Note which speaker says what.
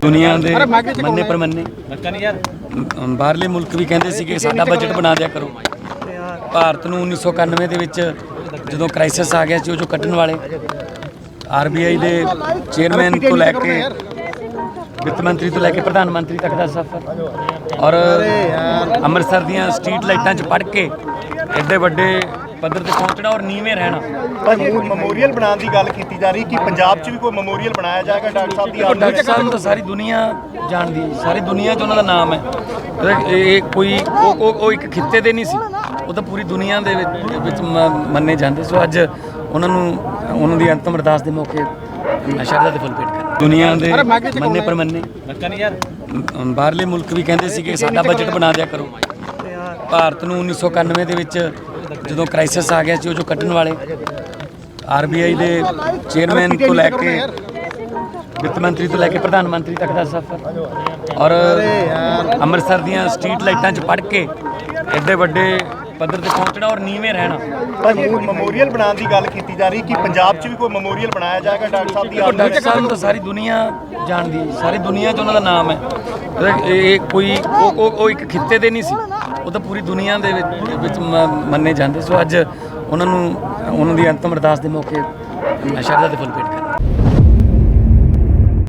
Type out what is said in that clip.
Speaker 1: ਦੁਨੀਆ ਦੇ ਮੰਨੇ ਪਰਮੰਨੇ। ਬਾਹਰਲੇ ਮੁਲਕ ਵੀ ਕਹਿੰਦੇ ਸੀ ਕਿ ਸਾਡਾ ਬਜਟ ਬਣਾ ਦਿਆ ਕਰੋ। ਭਾਰਤ ਨੂੰ 1991 ਦੇ ਵਿੱਚ ਜਦੋਂ ਕ੍ਰਾਈਸਿਸ ਆ ਗਿਆ ਸੀ ਉਹ ਜੋ ਕੱਢਣ ਵਾਲੇ ਆਰਬੀਆਈ ਦੇ ਚੇਅਰਮੈਨ ਤੋਂ ਲੈ ਕੇ ਵਿੱਤ ਮੰਤਰੀ ਤੋਂ ਲੈ ਕੇ ਪ੍ਰਧਾਨ ਮੰਤਰੀ ਤੱਕ ਦਾ ਸਫ਼ਰ ਔਰ ਅੰਮ੍ਰਿਤਸਰ ਦੀਆਂ ਸਟਰੀਟ ਲਾਈਟਾਂ 'ਚ ਪੜ ਕੇ ਐਡੇ ਵੱਡੇ ਪੱਧਰ ਤੇ ਪਹੁੰਚਣਾ ਔਰ ਨੀਵੇਂ ਰਹਿਣਾ।
Speaker 2: ਭਾਜੀ ਮੈਮੋਰੀਅਲ ਬਣਾਉਣ ਦੀ ਗੱਲ ਕੀਤੀ ਜਾ ਰਹੀ ਕਿ ਪੰਜਾਬ 'ਚ ਵੀ ਕੋਈ ਮੈਮੋਰੀਅਲ ਬਣਾਇਆ ਜਾਏਗਾ ਡਾਕਟਰ ਸਾਹਿਬ ਦੀ ਯਾਦ
Speaker 1: ਡਾਕਟਰ ਸਾਹਿਬ ਨੂੰ ਤਾਂ ਸਾਰੀ ਦੁਨੀਆ ਜਾਣਦੀ ਹੈ। ਸਾਰੀ ਦੁਨੀਆ 'ਚ ਉਹਨਾਂ ਦਾ ਨਾਮ ਹੈ। ਇਹ- ਕੋਈ ਉਹ ਉਹ ਇੱਕ ਖਿੱਤੇ ਦੇ ਨਹੀਂ ਸੀ। ਉਹ ਤਾਂ ਪੂਰੀ ਦੁਨੀਆ ਦੇ ਵਿੱਚ ਮੰਨੇ ਜਾਂਦੇ। ਸੋ ਅੱਜ ਉਹਨਾਂ ਨੂੰ ਉਹਨਾਂ ਦੀ ਅੰਤਮ ਅਰਦਾਸ ਦੇ ਮੌਕੇ ਸ਼ਰਧਾ ਦੇ ਫੁੱਲ ਭੇਟ ਕਰ। ਦੁਨੀਆ ਦੇ ਮੰਨੇ ਪਰਮੰਨੇ। ਅਮ, ਬਾਹਰਲੇ ਮੁਲਕ ਵੀ ਕਹਿੰਦੇ ਸੀ ਕਿ ਸਾਡਾ ਬਜਟ ਬਣਾ ਦਿਆ ਕਰੋ। ਭਾਰਤ ਨੂੰ 1991 ਦੇ ਵਿੱਚ ਜਦੋਂ ਕ੍ਰਾਈਸਿਸ ਆ ਗਿਆ ਸੀ, ਉਹ ਜੋ ਕੱਢਣ ਵਾਲੇ ਆਰਬੀਆਈ ਦੇ ਚੇਅਰਮੈਨ ਤੋਂ ਲੈ ਕੇ ਵਿੱਤ ਮੰਤਰੀ ਤੋਂ ਲੈ ਕੇ ਪ੍ਰਧਾਨ ਮੰਤਰੀ ਤੱਕ ਦਾ ਸਫ਼ਰ ਔਰ ਅੰਮ੍ਰਿਤਸਰ ਦੀਆਂ ਸਟਰੀਟ ਲਾਈਟਾਂ 'ਚ ਪੜ ਕੇ ਐਡੇ ਵੱਡੇ ਪੱਧਰ ਤੇ ਪਹੁੰਚਣਾ ਔਰ ਨੀਵੇਂ ਰਹਿਣਾ।
Speaker 2: ਭਾਜੀ ਮੈਮੋਰੀਅਲ ਬਣਾਉਣ ਦੀ ਗੱਲ ਕੀਤੀ ਜਾ ਰਹੀ ਕਿ ਪੰਜਾਬ 'ਚ ਵੀ ਕੋਈ ਮੈਮੋਰੀਅਲ ਬਣਾਇਆ ਜਾਏਗਾ ਡਾਕਟਰ ਸਾਹਿਬ ਦੀ ਯਾਦ
Speaker 1: ਡਾਕਟਰ
Speaker 2: ਵਿੱਚ
Speaker 1: ਸਾਹਿਬ ਨੂੰ ਤਾਂ ਸਾਰੀ ਦੁਨੀਆ ਜਾਣਦੀ ਹੈ। ਸਾਰੀ ਦੁਨੀਆ 'ਚ ਉਹਨਾਂ ਦਾ ਨਾਮ ਹੈ। ਇਹ- ਕੋਈ ਉਹ ਉਹ ਇੱਕ ਖਿੱਤੇ ਦੇ ਨਹੀਂ ਸੀ। ਉਹ ਤਾਂ ਪੂਰੀ ਦੁਨੀਆ ਦੇ ਵਿੱਚ ਮੰਨੇ ਜਾਂਦੇ। ਸੋ ਅੱਜ ਉਹਨਾਂ ਨੂੰ ਉਹਨਾਂ ਦੀ ਅੰਤਮ ਅਰਦਾਸ ਦੇ ਮੌਕੇ ਸ਼ਰਧਾ ਦੇ ਫੁੱਲ ਭੇਟ ਕਰ